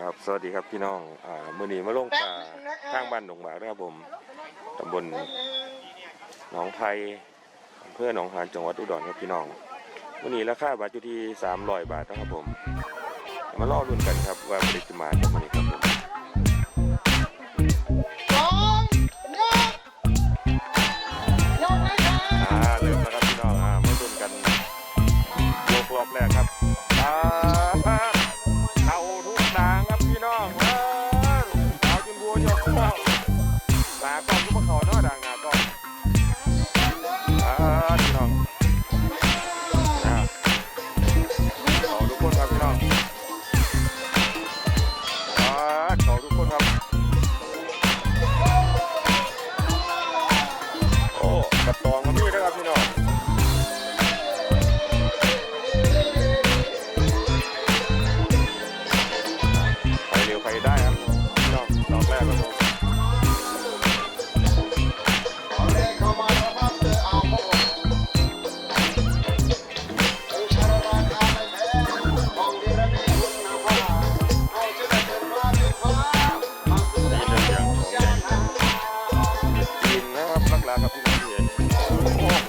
ครับ สวัสดีครับพี่น้อง อ่ามื้อนี้มาลงปลาทางบ้านหนองบากนะครับผมตำบลหนองไผ่อำเภอหนองหานจังหวัดอุดรครับพี่น้องมื้อนี้ราคาบาทอยู่ที่300บาทนะครับผม มาล่อรุ่นกันครับว่าผลิตมาจากมื้อ 那个不是人。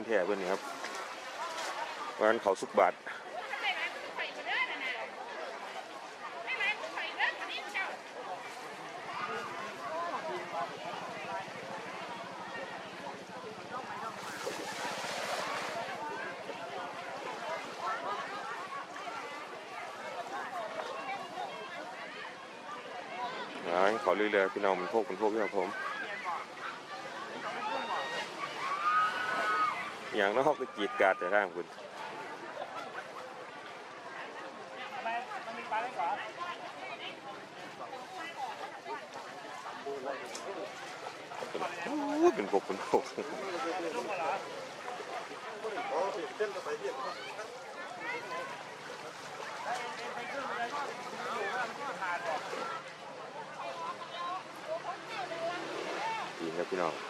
านแท้เพื่อนนี่ครับร้านเขาสุกบาทเขาเรื่อยๆพี่น้องมันโคกมันโคกพี่ครับผม อย่างน้องก็จีดกาดแต่ทางคุณเป็นปกเป็นปกดีนะพี่น้อง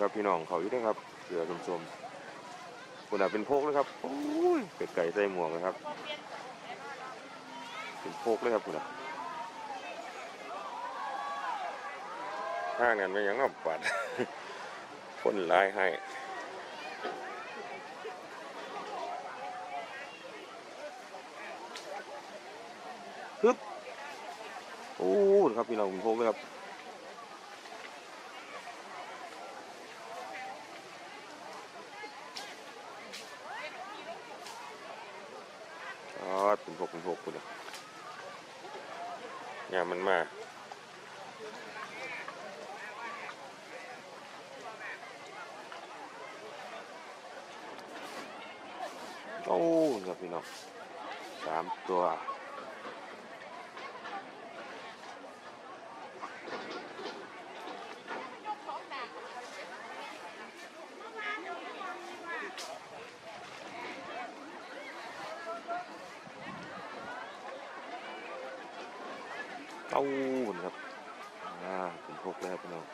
ครับพี่น้องเขาอยู่ด้วยครับเสือสมๆคุณอาเป็นโพกเลยครับโอ้ยเป็ดไก่ใส่หมวกนะครับ เป็นโพกเลยครับคุณอาห้างนั้นไม่ยังเอาปัดคนลายให้ฮึบโอ้ครับพี่น้องเป็นโพกเลยครับ อ๋อเป็นพวกเป็นพวกคุณอะเนี่ยมันมา โอ้ครับพี่น้องสามตัว เต้านะครับ อ่าเป็นพวกแล้วพี่น้อง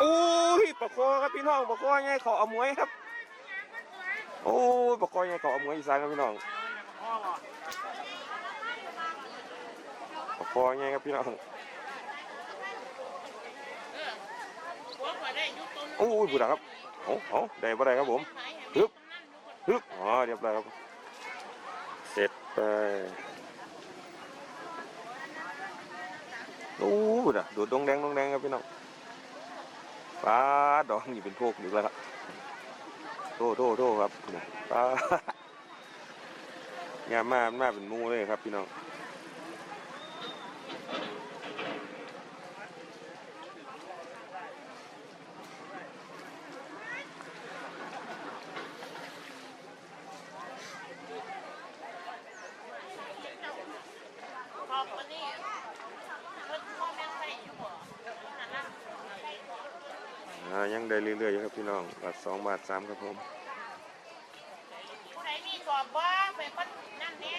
โอ้ย ปะคครับพี่น้องปะคไงเขาเอามวยครับ โอ้ปะคไงเขาเอามวยอีสานครับพี่น้องปะคไงครับพี่น้องโอ้ยบุดาครับโอ้โอ้ได้บ่ได้ครับผมฮึบฮึบอ๋อเรียบร้อยครับเสร็จไปโอ้บุดาดูดดงแดงดงแดงครับพี่น้อง ปลาดองนี่เป็นพวกอยู่แล้วครับโทษโทษโทษครับปลางามมากมากเป็นมูเลยครับพี่น้อง ขอบคุณนี่เพิ่นพ่อแม่ใส่อยู่บ่นั่นน่ะ อ่ายังได้เรื่อยๆอยู่ครับพี่น้องบาท สองบาทสามครับผมผู้ใดมีสอบบ้าไปปั้นนั่นแหน่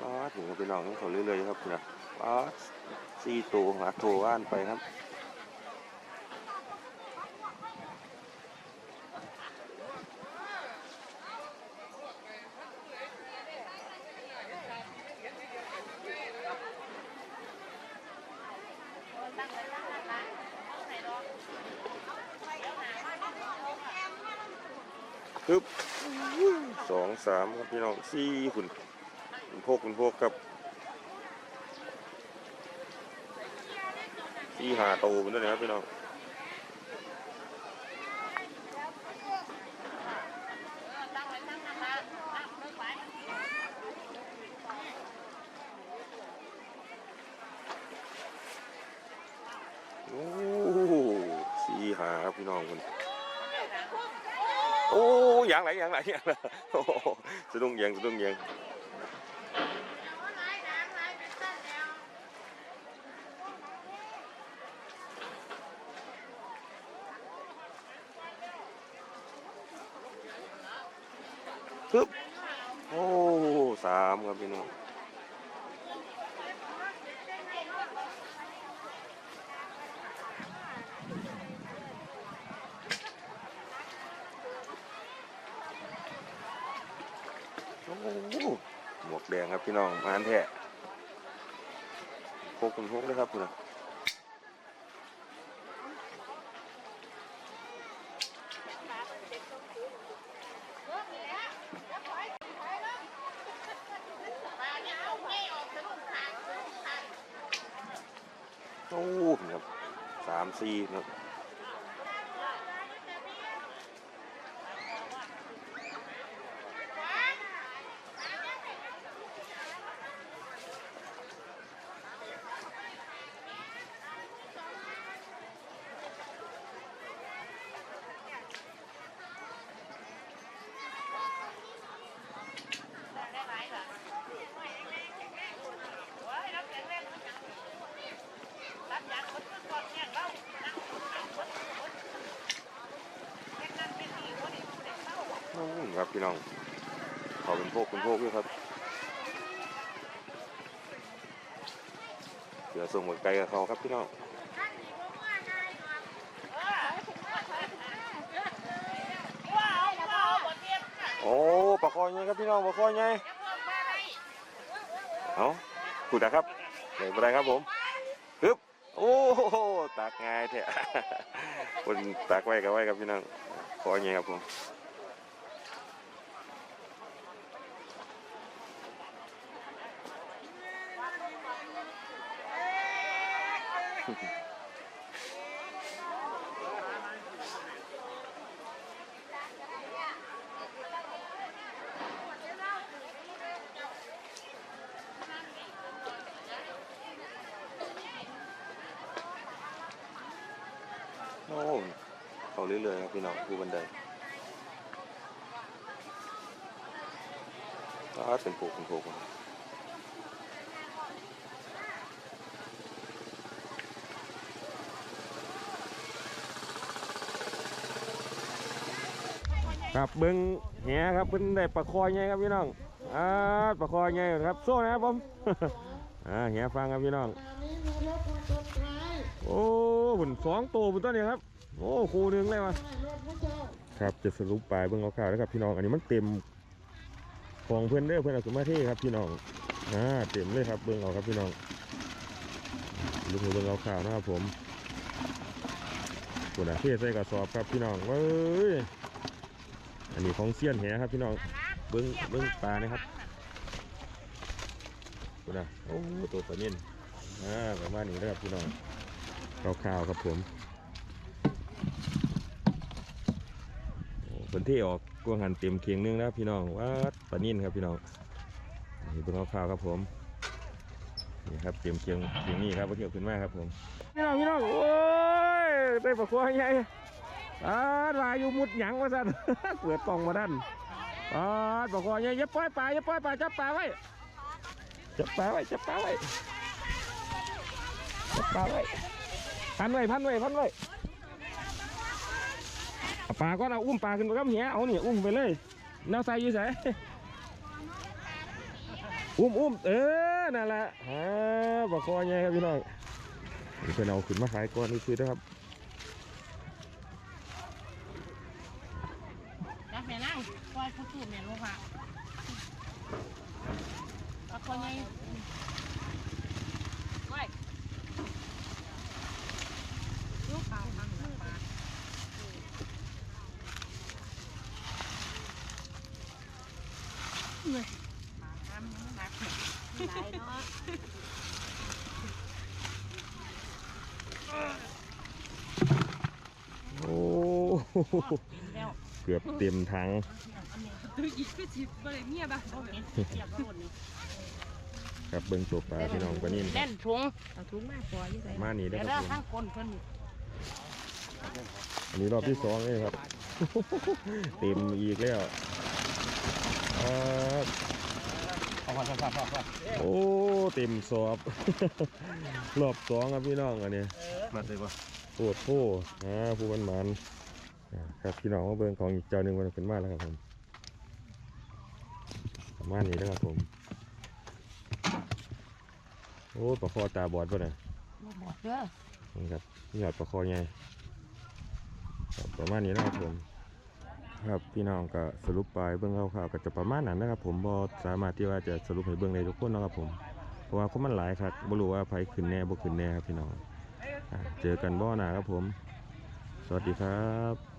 ป๊าดหมูพี่น้องต้องถอดเรื่อยๆครับนะป๊าดสี่ตัวหาโทรว่านไปครับ ตั้งไว้ตั้งนั่นล่ะเอาไหนดอกเดี๋ยวหาว่ามันเอาค่ะ ปึ๊บ สามครับพี่น้องสี่หุ่นคุณพวกคุณพวกครับสี่หาโตวมันด้วยนครับพี่น้อง เออตั้งไว้ตั้งนั่นล่ะอะเลิกไป โอ้สี่หาครับพี่น้องคุณโอ้ ยางไหลยางไหลยางไหลโอ้โหสะดุ้งแยงสะดุ้งแยงปึ๊บโอ้สามครับพี่น้อง หมวกแดงครับพี่น้องมานแท้พกคุณพกเลยครับคุณนะโอ้โหครับสามสี่ครับ พี่น้องเขาเป็นพวกเป็นพวกด้วยครับเดี๋ยวส่งหมดไกลกับเขาครับพี่น้องโอ้ปลาคอยไงครับพี่น้องปลาคอยไงเพิ่มมาให้เอาขุดนะครับไหนอะไรครับผมฮึบโอ้โหตักง่ายแท้คนตักไว้กับไว้ครับพี่น้องคอไงครับผม โอ้เขาเรื่อยๆครับพี่น้องผู้บันไดก็เป็นผูกเป็นผูกครับเบิ้งแหครับเพิ่นได้ปลาคอยไงครับพี่น้องอ่าปลาคอยไงครับโซ่นะครับผมอ่าแหฟังครับพี่น้อง อันนี้มีรถมาชนท้าย โอ้หุ่นสองตัวบนต้นเนี่ยครับ โอ้คูหนึงเลยมาให้รถพระครับจะสรุปปลายเบิ่งเอาข่าวแล้วครับพี่น้อง อันนี้มันเต็มของเพื่อนเด้อเพื่อนเอาสมาธิครับ พี่น้องอ่าเต็มเลยครับเบิ่งเอาครับพี่น้องลุกห้เบิ่งเอาข่าวนะครับผมปวดอะเทใส่กระสอบครับพี่น้องเว้ยอันนี้ของเซียนแหครับพี่น้องเบิ่งเบิ่งปลานะครับปวดอะโอ้ตัวปลาเนียนอ่าประมาณนี้นะครับพี่น้อง ข่าวๆครับผมผลที่ออกกวางหันเต็มเคียงนึงนะพี่น้องวัดปลานิ่นครับพี่น้องนี่เป็นข้าวๆครับผมนี่ครับเต็มเคียงเคียงนี่ครับมาเที่ยวขึ้นมาครับผมพี่น้องพี่น้องโอ้ยได้ปลาควายใหญ่อ่าลาอยู่มุดหยังวะสันเปิดกล่องมาด้านอ่าปลาควายใหญ่อย่าปล่อยปลาอย่าปล่อยปลาจับปลาไว้จับปลาไว้จับปลาไว้จับปลาไว้ พันไว้พันไว้พันไว้เอาปลาก็เอาอุ้มปลาขึ้นไปกับเหียเอาเนี่ยอุ้มไปเลยแนวใส่อยืดใส่อุ้มอุ้มเออนั่นแหละฮะปลาคอไงครับพี่น้องนี่เป็นเอาขึ้นมาขายก่อนนี่คือนะครับจับแม่นั่งปล่อยผู้ตูดแม่ลูกค่ะเอาคนยังไว้ลูกเปล่าทำมือปลาเนี่ยปลาทำมันหนักหลายเนาะ โอ้ แล้ว เกือบเต็มถังตัวอีกก็จิบอะไรเมียบ้างเอาเห็นเสียบมาหมดนี่ครับเบิ้งตัวปลาพี่น้องปลานิ่นเล่นถุงเอาถุงมาปล่อยอยี่ไสมานี่ได้เดี๋ยวคเด้รัอบผมข้างคนเพิ่นอันนี้รอบที่สองเลยครับ เต็มอีกแล้วอ่าเอามาสับสับสับโอ้เต็มสอบ รอบสองครับพี่น้องอันนี้มาเลยปะโคตรโคอ่าผู้มันมันอ่า ครับพี่น้องมาเบิ่งของอีกเจ้าหนึ่งมันขึ้นมาแล้วครับผมประมาณนี้นะครับผม โอ้ปลาคอตาบอดป่ะเนี่ยบ่บอกเด้อนี่ครับนี่หยอดปลาคอไงครับประมาณนี้นะครับผมครับพี่น้องก็สรุปไปเบื้องคร่าวๆก็จะประมาณนั้นนะครับ ผมบอสามารถที่ว่าจะสรุปให้เบื้องในทุกคนเนาะครับผมเพราะว่าคนมันหลายครับไม่รู้ว่าไผขึ้นแน่บ่ขึ้นแน่ครับพี่น้องอ่าเจอกันบ่อหนาครับผม สวัสดีครับ